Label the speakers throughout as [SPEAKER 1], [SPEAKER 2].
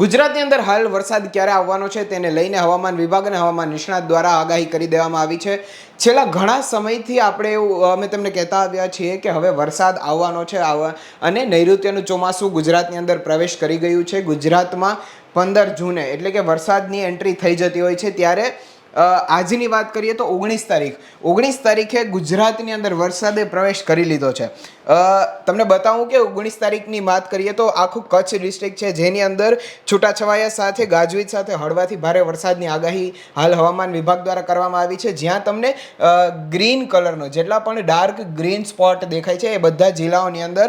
[SPEAKER 1] ગુજરાતની અંદર હાલ વરસાદ ક્યારે આવવાનો છે તેને લઈને હવામાન વિભાગ અને હવામાન નિષ્ણાત દ્વારા આગાહી કરી દેવામાં આવી છે. છેલ્લા ઘણા સમયથી આપણે અમે તમને કહેતા આવ્યા છીએ કે હવે વરસાદ આવવાનો છે. આવવા અને નૈઋત્યનું ચોમાસું ગુજરાતની અંદર પ્રવેશ કરી ગયું છે. ગુજરાતમાં પંદર જૂને, એટલે કે વરસાદની એન્ટ્રી થઈ જતી હોય છે. ત્યારે આજની વાત કરીએ તો ઓગણીસ તારીખ. ઓગણીસ તારીખે ગુજરાતની અંદર વરસાદે પ્રવેશ કરી લીધો છે. તમને બતાવું કે ઓગણીસ તારીખની વાત કરીએ તો આખું કચ્છ ડિસ્ટ્રિક્ટ છે, જેની અંદર છૂટાછવાયા સાથે, ગાજવીજ સાથે હળવાથી ભારે વરસાદની આગાહી હાલ હવામાન વિભાગ દ્વારા કરવામાં આવી છે. જ્યાં તમને ગ્રીન કલરનો જેટલા પણ ડાર્ક ગ્રીન સ્પોટ દેખાય છે, એ બધા જિલ્લાઓની અંદર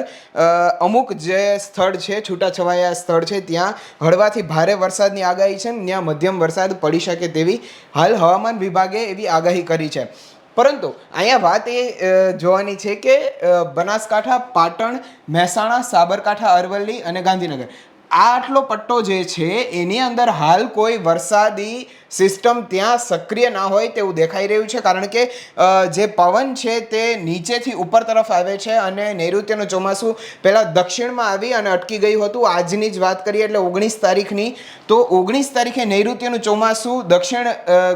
[SPEAKER 1] અમુક જે સ્થળ છે, છૂટાછવાયા સ્થળ છે, ત્યાં હળવાથી ભારે વરસાદની આગાહી છે ત્યાં મધ્યમ વરસાદ પડી શકે તેવી હાલ હવામાન વિભાગે એવી આગાહી કરી છે. પરંતુ અહીંયા વાત એ જોવાની છે કે બનાસકાંઠા, પાટણ, મહેસાણા, સાબરકાંઠા, અરવલ્લી અને ગાંધીનગર. આ આટલો પટ્ટો જે છે, એની અંદર હાલ કોઈ વરસાદી સિસ્ટમ ત્યાં સક્રિય ના હોય તેવું દેખાઈ રહ્યું છે, કારણ કે જે પવન છે તે નીચેથી ઉપર તરફ આવે છે અને નૈઋત્યનું ચોમાસું પહેલાં દક્ષિણમાં આવી અને અટકી ગયું હતું. આજની જ વાત કરીએ એટલે ઓગણીસ તારીખની. તો ઓગણીસ તારીખે નૈઋત્યનું ચોમાસું દક્ષિણ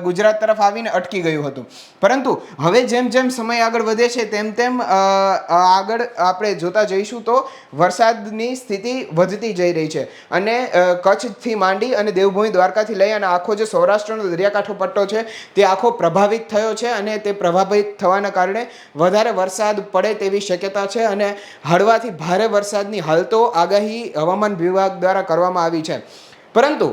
[SPEAKER 1] ગુજરાત તરફ આવીને અટકી ગયું હતું. પરંતુ હવે જેમ જેમ સમય આગળ વધે છે, તેમ તેમ આગળ આપણે જોતા જઈશું તો વરસાદની સ્થિતિ વધતી જઈ રહી છે. અને કચ્છથી માંડી અને દેવભૂમિ દ્વારકાથી લઈ અને આખો જે સૌરાષ્ટ્રનો દરિયાકાંઠો પટ્ટો છે, તે આખો પ્રભાવિત થયો છે અને તે પ્રભાવિત થવાના કારણે વધારે વરસાદ પડે તેવી શક્યતા છે અને હળવાથી ભારે વરસાદની હાલ તો આગાહી હવામાન વિભાગ દ્વારા કરવામાં આવી છે. પરંતુ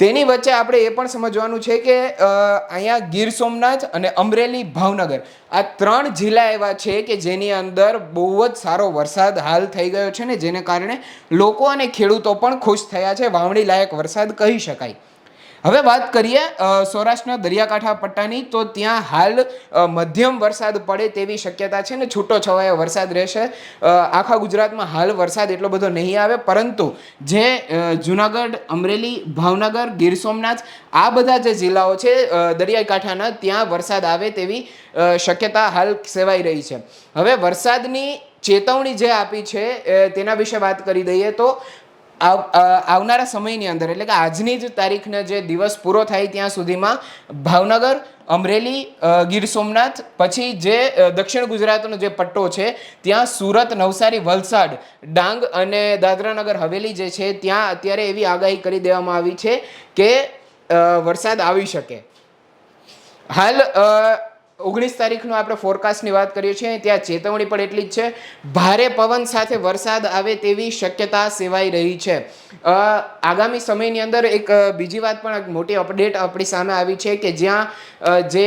[SPEAKER 1] તેની વચ્ચે આપણે એ પણ સમજવાનું છે કે અહીંયા ગીર સોમનાથ અને અમરેલી ભાવનગર આ ત્રણ જિલ્લા એવા છે કે જેની અંદર બહુ જ સારો વરસાદ હાલ થઈ ગયો છે ને જેને કારણે લોકો અને ખેડૂતો પણ ખુશ થયા છે, વાવણી લાયક વરસાદ કહી શકાય. હવે વાત કરીએ સૌરાષ્ટ્રના દરિયાકાંઠા પટ્ટાની, તો ત્યાં હાલ મધ્યમ વરસાદ પડે તેવી શક્યતા છે ને છૂટો છવાયો વરસાદ રહેશે. આખા ગુજરાતમાં હાલ વરસાદ એટલો બધો નહીં આવે, પરંતુ જે જુનાગઢ, અમરેલી, ભાવનગર, ગીર સોમનાથ, આ બધા જે જિલ્લાઓ છે દરિયાકાંઠાના, ત્યાં વરસાદ આવે તેવી શક્યતા હાલ સેવાઈ રહી છે. હવે વરસાદની ચેતવણી જે આપી છે તેના વિશે વાત કરી દઈએ તો આવનારા સમયની અંદર, એટલે કે આજની જ તારીખને જે દિવસ પૂરો થાય ત્યાં સુધીમાં ભાવનગર, અમરેલી ગીર સોમનાથ, પછી જે દક્ષિણ ગુજરાતનો જે પટ્ટો છે, ત્યાં સુરત, નવસારી, વલસાડ, ડાંગ અને દાદરાનગર, હવેલી જે છે, ત્યાં અત્યારે એવી આગાહી કરી દેવામાં આવી છે કે વરસાદ આવી શકે. હાલ ઓગણીસ તારીખનો આપણે ફોરકાસ્ટની વાત કરીએ છીએ, ત્યાં ચેતવણી પણ એટલી જ છે. ભારે પવન સાથે વરસાદ આવે તેવી શક્યતા સેવાઈ રહી છે. આગામી સમયની અંદર એક બીજી વાત પણ મોટી અપડેટ આપણી સામે આવી છે કે જ્યાં જે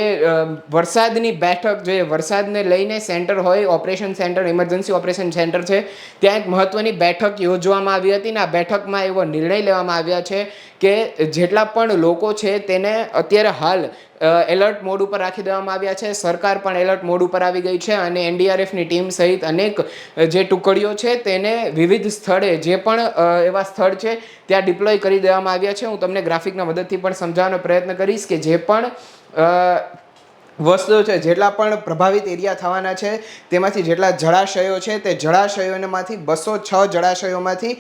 [SPEAKER 1] વરસાદની બેઠક, જે વરસાદને લઈને સેન્ટર હોય, operation centre emergency operation centre છે, ત્યાં એક મહત્ત્વની બેઠક યોજવામાં આવી હતી અને આ બેઠકમાં એવો નિર્ણય લેવામાં આવ્યા છે કે જેટલા પણ લોકો છે તેને અત્યારે હાલ એલર્ટ મોડ ઉપર રાખી દેવામાં આવ્યા છે. સરકાર પણ એલર્ટ મોડ ઉપર આવી ગઈ છે અને એનડીઆરએફની ટીમ સહિત અનેક જે ટુકડીઓ છે તેને વિવિધ સ્થળે જે પણ એવા સ્થળ છે ત્યાં ડિપ્લોય કરી દેવામાં આવ્યા છે. હું તમને ગ્રાફિકના મદદથી પણ સમજાવવાનો પ્રયત્ન કરીશ કે જે પણ વસ્તુઓ છે, જેટલા પણ પ્રભાવિત એરિયા થવાના છે, તેમાંથી જેટલા જળાશયો છે, તે જળાશયોમાંથી બસો છ જળાશયોમાંથી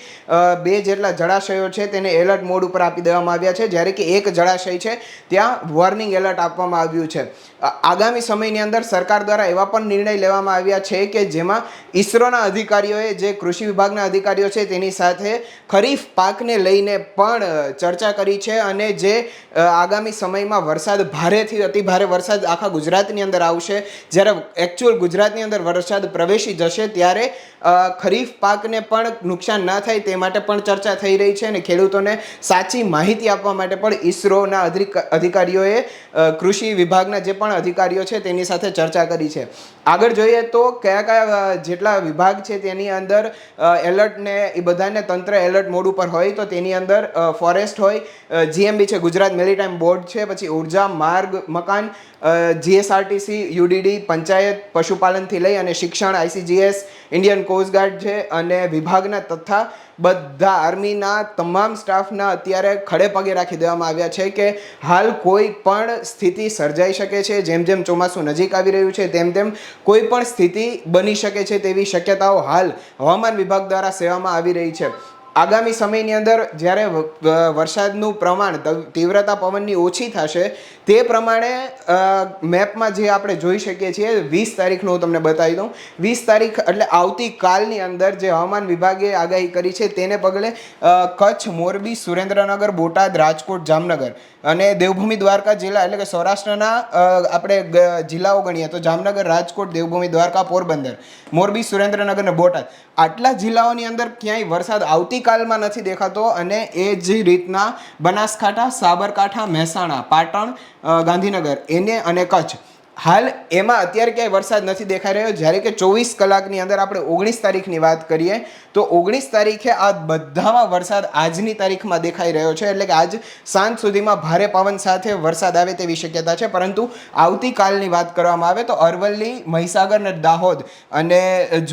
[SPEAKER 1] બે જેટલા જળાશયો છે, તેને એલર્ટ મોડ ઉપર આપી દેવામાં આવ્યા છે. જ્યારે કે એક જળાશય છે, ત્યાં વોર્નિંગ એલર્ટ આપવામાં આવ્યું છે. આગામી સમયની અંદર સરકાર દ્વારા એવા પણ નિર્ણય લેવામાં આવ્યા છે કે જેમાં ઈસરોના અધિકારીઓએ, જે કૃષિ વિભાગના અધિકારીઓ છે, તેની સાથે ખરીફ પાકને લઈને પણ ચર્ચા કરી છે અને જે આગામી સમયમાં વરસાદ ભારેથી અતિભારે વરસાદ આખા ગુજરાતની અંદર આવશે. જ્યારે એકચ્યુઅલ ગુજરાતની અંદર વરસાદ પ્રવેશી જશે ત્યારે ખરીફ પાકને પણ નુકસાન ના થાય તે માટે પણ ચર્ચા થઈ રહી છે અને ખેડૂતોને સાચી માહિતી આપવા માટે પણ ઈસરોના અધિકારીઓએ કૃષિ વિભાગના જે પણ અધિકારીઓ છે તેની સાથે ચર્ચા કરી છે. આગળ જોઈએ તો કયા કયા જેટલા વિભાગ છે તેની અંદર એલર્ટને એ બધાને તંત્ર એલર્ટ મોડ ઉપર હોય તો તેની અંદર ફોરેસ્ટ હોય જીએમબી છે, ગુજરાત મેરીટાઈમ બોર્ડ છે, પછી ઊર્જા, માર્ગ, મકાન જીએસઆરટીસી, યુડીડી, પંચાયત, પશુપાલનથી લઈ અને શિક્ષણ આઈસીજીએસ ઇન્ડિયન કોસ્ટગાર્ડ છે અને વિભાગના તથા બધા આર્મીના તમામ સ્ટાફના અત્યારે ખડે પગે રાખી દેવામાં આવ્યા છે કે હાલ કોઈ પણ સ્થિતિ સર્જાઈ શકે છે, જેમ જેમ ચોમાસું નજીક આવી રહ્યું છે, તેમ તેમ કોઈ પણ સ્થિતિ બની શકે છે તેવી શક્યતાઓ હાલ હવામાન વિભાગ દ્વારા સેવામાં આવી રહી છે. આગામી સમયની અંદર જ્યારે વરસાદનું પ્રમાણ તીવ્રતા પવનની ઓછી થશે, તે પ્રમાણે મેપમાં જે આપણે જોઈ શકીએ છીએ, વીસ તારીખનું હું તમને બતાવી દઉં. વીસ તારીખ એટલે આવતીકાલની અંદર જે હવામાન વિભાગે આગાહી કરી છે, તેને પગલે કચ્છ, મોરબી, સુરેન્દ્રનગર, બોટાદ, રાજકોટ, જામનગર અને દેવભૂમિ દ્વારકા જિલ્લા એટલે કે સૌરાષ્ટ્રના આપણે જિલ્લાઓ ગણીએ તો જામનગર, રાજકોટ, દેવભૂમિ દ્વારકા, પોરબંદર, મોરબી, સુરેન્દ્રનગર અને બોટાદ. આટલા જિલ્લાઓની અંદર ક્યાંય વરસાદ આવતીકાલમાં નથી દેખાતો અને એ જ રીતના બનાસકાંઠા, સાબરકાંઠા, મહેસાણા, પાટણ ગાંધીનગર, એને અને કચ્છ હાલ એમાં અત્યારે ક્યાંય વરસાદ નથી દેખાઈ રહ્યો. જ્યારે કે ચોવીસ કલાકની અંદર આપણે ઓગણીસ તારીખની વાત કરીએ, તો ઓગણીસ તારીખે આ બધામાં વરસાદ આજની તારીખમાં દેખાઈ રહ્યો છે. એટલે કે આજ સાંજ સુધીમાં ભારે પવન સાથે વરસાદ આવે તેવી શક્યતા છે. પરંતુ આવતીકાલની વાત કરવામાં આવે તો અરવલ્લી, મહીસાગર અને દાહોદ અને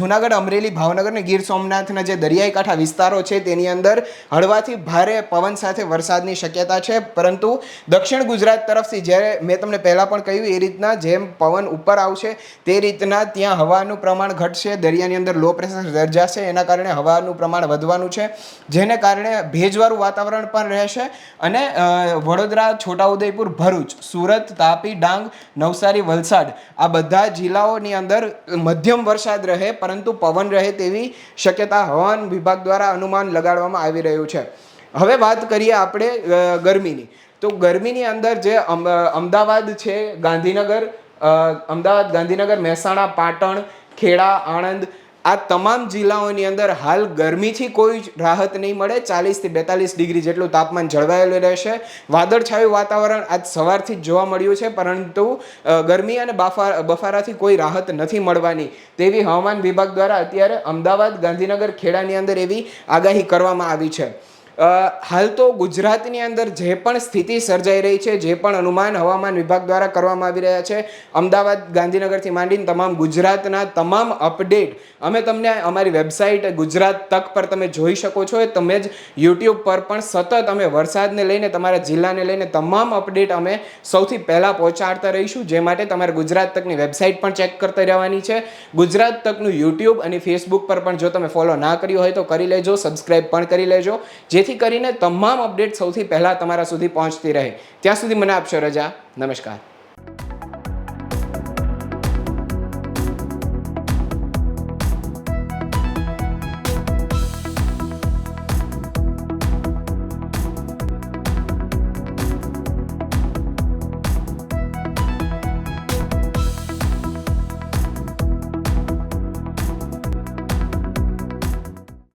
[SPEAKER 1] જુનાગઢ, અમરેલી, ભાવનગર અને ગીર સોમનાથના જે દરિયાઈ કાંઠા વિસ્તારો છે તેની અંદર હળવાથી ભારે પવન સાથે વરસાદની શક્યતા છે. પરંતુ દક્ષિણ ગુજરાત તરફથી જ્યારે મેં તમને પહેલાં પણ કહ્યું, એ રીતના જેમ પવન ઉપર આવશે, તે રીતના ત્યાં હવાનું પ્રમાણ ઘટશે, દરિયાની અંદર લો પ્રેશર સર્જાશે, એના કારણે હવાનું પ્રમાણ વધવાનું છે, જેને કારણે ભેજવાળું વાતાવરણ પણ રહેશે અને વડોદરા, છોટાઉદેપુર, ભરૂચ, સુરત, તાપી, ડાંગ, નવસારી, વલસાડ આ બધા જિલ્લાઓની અંદર મધ્યમ વરસાદ રહે, પરંતુ પવન રહે તેવી શક્યતા હવામાન વિભાગ દ્વારા અનુમાન લગાડવામાં આવી રહ્યું છે. હવે વાત કરીએ આપણે ગરમીની. તો ગરમીની અંદર જે અમ- અમદાવાદ છે, ગાંધીનગર અમદાવાદ, ગાંધીનગર, મહેસાણા, પાટણ, ખેડા, આણંદ, આ તમામ જિલ્લાઓની અંદર હાલ ગરમીથી કોઈ રાહત નહીં મળે. ચાલીસથી બેતાલીસ ડિગ્રી જેટલું તાપમાન જળવાયેલું રહેશે. વાદળછાયું વાતાવરણ આજ સવારથી જ જોવા મળ્યું છે, પરંતુ ગરમી અને બાફા, બફારાથી કોઈ રાહત નથી મળવાની. તેવી હવામાન વિભાગ દ્વારા અત્યારે અમદાવાદ, ગાંધીનગર, ખેડાની અંદર એવી આગાહી કરવામાં આવી છે. હાલ તો ગુજરાતની અંદર જે પણ સ્થિતિ સર્જાઈ રહી છે, જે પણ અનુમાન હવામાન વિભાગ દ્વારા કરવામાં આવી રહ્યા છે, અમદાવાદ, ગાંધીનગરથી માંડીને તમામ ગુજરાતના તમામ અપડેટ, અમે તમને અમારી વેબસાઇટ ગુજરાત તક પર તમે જોઈ શકો છો, તમે જ યુટ્યુબ પર પણ સતત અમે વરસાદને લઈને, તમારા જિલ્લાને લઈને તમામ અપડેટ અમે સૌથી પહેલાં પહોંચાડતા રહીશું, જે માટે તમારે ગુજરાત તકની વેબસાઇટ પણ ચેક કરતા રહેવાની છે. ગુજરાત તકનું યુટ્યુબ અને ફેસબુક પર પણ જો તમે ફોલો ના કર્યું હોય તો કરી લેજો સબસ્ક્રાઈબ પણ કરી લેજો જેથી કરીને તમામ અપડેટ સૌથી પહેલાં તમારા સુધી પહોંચતી રહે. ત્યાં સુધી મને આપશો રજા. નમસ્કાર.